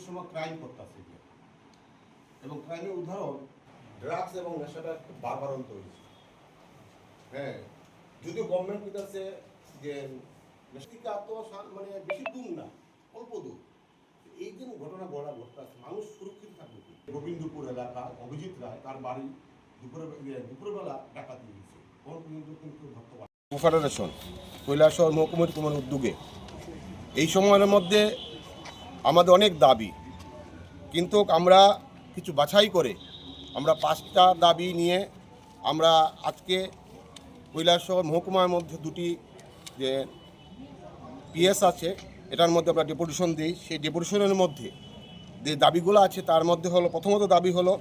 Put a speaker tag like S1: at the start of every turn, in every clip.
S1: বিভিন্ন সময় ক্রাইম করতেছে এবং ক্রাইমের উদাহরণ ড্রাগস এবং নেশাটা খুব বারবারন্ত হয়েছে। হ্যাঁ যদিও গভর্নমেন্ট করতেছে যে নেশাটিকা তো মানে বেশি দূর না অল্প দূর। এই যে ঘটনা ঘটা ঘটতেছে মানুষ সুরক্ষিত থাকবে? গোবিন্দপুর এলাকা অভিজিৎ রায় তার বাড়ি দুপুরে ইয়ে, দুপুরবেলা ডাকাতি হয়েছে। কোন কিন্তু কৈলাসহর মহকুমার কুমার উদ্যোগে। এই সময়ের মধ্যে আমাদের অনেক দাবি। কিন্তু আমরা কিছু বাছাই করে আমরা পাঁচটা দাবি নিয়ে আমরা আজকে কৈলাসহর মহকুমার মধ্যে দুটি যে পিএস আছে, এটার মধ্যে আমরা ডেপুটেশন দিই। সেই ডেপুটেশনের মধ্যে যে দাবিগুলো আছে, তার মধ্যে হলো, প্রথমত দাবি হলো,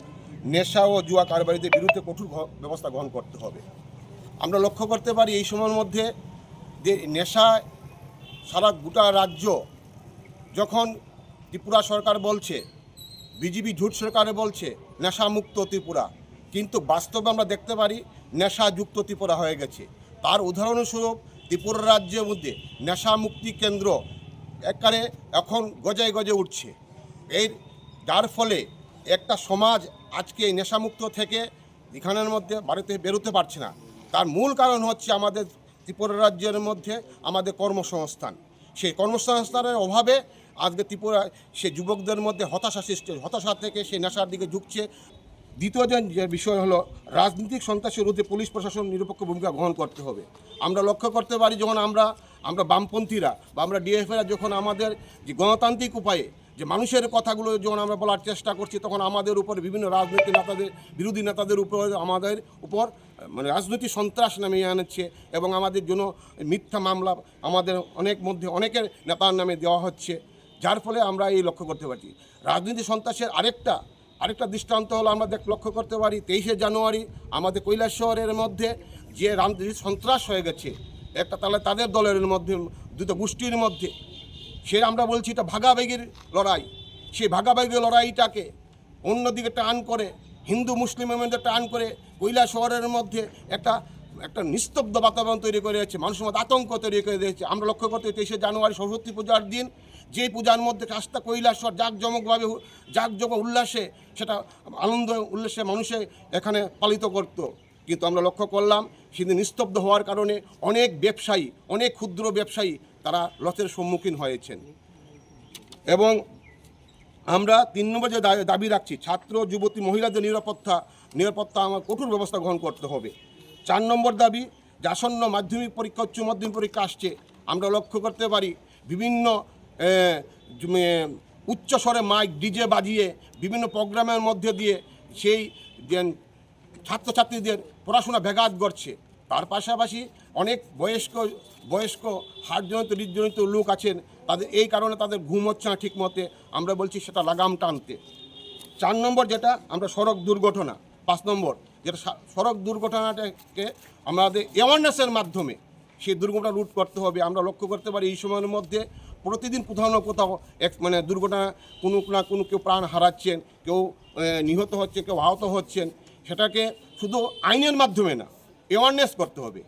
S1: নেশা ও জুয়া কারবারিদের বিরুদ্ধে কঠোর ব্যবস্থা গ্রহণ করতে হবে। আমরা লক্ষ্য করতে পারি, এই সময়ের মধ্যে যে নেশা সারা গোটা রাজ্য যখন ত্রিপুরা সরকার বলছে, বিজেপি ঝুট সরকারে বলছে, নেশামুক্ত ত্রিপুরা। কিন্তু বাস্তবে আমরা দেখতে পারি, নেশাযুক্ত ত্রিপুরা হয়ে গেছে। তার উদাহরণস্বরূপ, ত্রিপুরা রাজ্যের মধ্যে নেশা মুক্তি কেন্দ্র একারে এখন গজায় গজে উঠছে। এই যার ফলে একটা সমাজ আজকে নেশামুক্ত থেকে এখানের মধ্যে বাড়িতে বেরোতে পারছে না। তার মূল কারণ হচ্ছে আমাদের ত্রিপুরা রাজ্যের মধ্যে আমাদের কর্মসংস্থান। সেই কর্মসংস্থানের অভাবে আজকে ত্রিপুরা, সে যুবকদের মধ্যে হতাশা সৃষ্টি। হতাশা থেকে সে নেশার দিকে ঝুঁকছে দ্বিতীয় যে বিষয় হলো, রাজনৈতিক সন্ত্রাসের বিরুদ্ধে পুলিশ প্রশাসন নিরপেক্ষ ভূমিকা গ্রহণ করতে হবে আমরা লক্ষ্য করতে পারি, যখন আমরা আমরা বামপন্থীরা বা আমরা ডিএফএরা যখন আমাদের যে গণতান্ত্রিক উপায়ে, যে মানুষের কথাগুলো যখন আমরা বলার চেষ্টা করছি, তখন আমাদের উপর বিভিন্ন রাজনৈতিক নেতাদের, বিরোধী নেতাদের উপর, আমাদের উপর মানে রাজনৈতিক সন্ত্রাস নামিয়ে আনছে এবং আমাদের জন্য মিথ্যা মামলা আমাদের অনেক মধ্যে, অনেকের নেতার নামে দেওয়া হচ্ছে যার ফলে আমরা এই লক্ষ্য করতে পারছি। রাজনীতি সন্ত্রাসের আরেকটা আরেকটা দৃষ্টান্ত হলো আমরা দেখ, লক্ষ্য করতে পারি তেইশে জানুয়ারি আমাদের কৈলাস শহরের মধ্যে যে রাজনীতি সন্ত্রাস হয়ে গেছে, একটা তাহলে তাদের দলের মধ্যে, দুটো গোষ্ঠীর মধ্যে। সে আমরা বলছি এটা ভাগাভাগির লড়াই। সেই ভাগাভাগি লড়াইটাকে অন্যদিকে টান করে হিন্দু মুসলিমের মধ্যে টান করে কৈলা শহরের মধ্যে একটা একটা নিস্তব্ধ বাতাবরণ তৈরি করে দিয়েছে, মানুষের মধ্যে আতঙ্ক তৈরি করে দিয়েছে। আমরা লক্ষ্য করতে তেইশে জানুয়ারি সরস্বতী পূজার দিন যে পূজার মধ্যে কাজটা কৈলাসর জাঁকজমকভাবে জাঁকজমক উল্লাসে সেটা আনন্দ উল্লাসে মানুষে এখানে পালিত করতো। কিন্তু আমরা লক্ষ্য করলাম, সেদিন নিস্তব্ধ হওয়ার কারণে অনেক ব্যবসায়ী, অনেক ক্ষুদ্র ব্যবসায়ী তারা লসের সম্মুখীন হয়েছেন। এবং আমরা তিন নম্বর যে দাবি রাখছি, ছাত্র, যুবতী, মহিলাদের নিরাপত্তা নিরাপত্তা আমার কঠোর ব্যবস্থা গ্রহণ করতে হবে। চার নম্বর দাবি যে আসন্ন মাধ্যমিক পরীক্ষা উচ্চ মাধ্যমিক পরীক্ষা আসছে আমরা লক্ষ্য করতে পারি বিভিন্ন এ, জুম- এ, উচ্চ স্বরে মাইক ডিজে বাজিয়ে বিভিন্ন প্রোগ্রামের মধ্যে দিয়ে সেই ছাত্রছাত্রীদের পড়াশোনা ব্যাঘাত ঘটছে। তার পাশাপাশি অনেক বয়স্ক বয়স্ক হার্টজনিত হৃদজনিত লোক আছেন তাদের এই কারণে তাদের ঘুম হচ্ছে না ঠিক মতে আমরা বলছি সেটা লাগাম টানতে। চার নম্বর যেটা আমরা সড়ক দুর্ঘটনা পাঁচ নম্বর। যেটা সড়ক দুর্ঘটনাটাকে আমাদের অ্যাওয়ারনেসের মাধ্যমে সেই দুর্ঘটনা রুট করতে হবে, আমরা লক্ষ্য করতে পারি এই সময়ের মধ্যে প্রতিদিন কোথাও না কোথাও এক মানে দুর্ঘটনা কোনো না কোনো কেউ প্রাণ হারাচ্ছেন, কেউ নিহত হচ্ছে কেউ আহত হচ্ছেন, সেটাকে শুধু আইনের মাধ্যমে না অ্যাওয়ারনেস করতে হবে।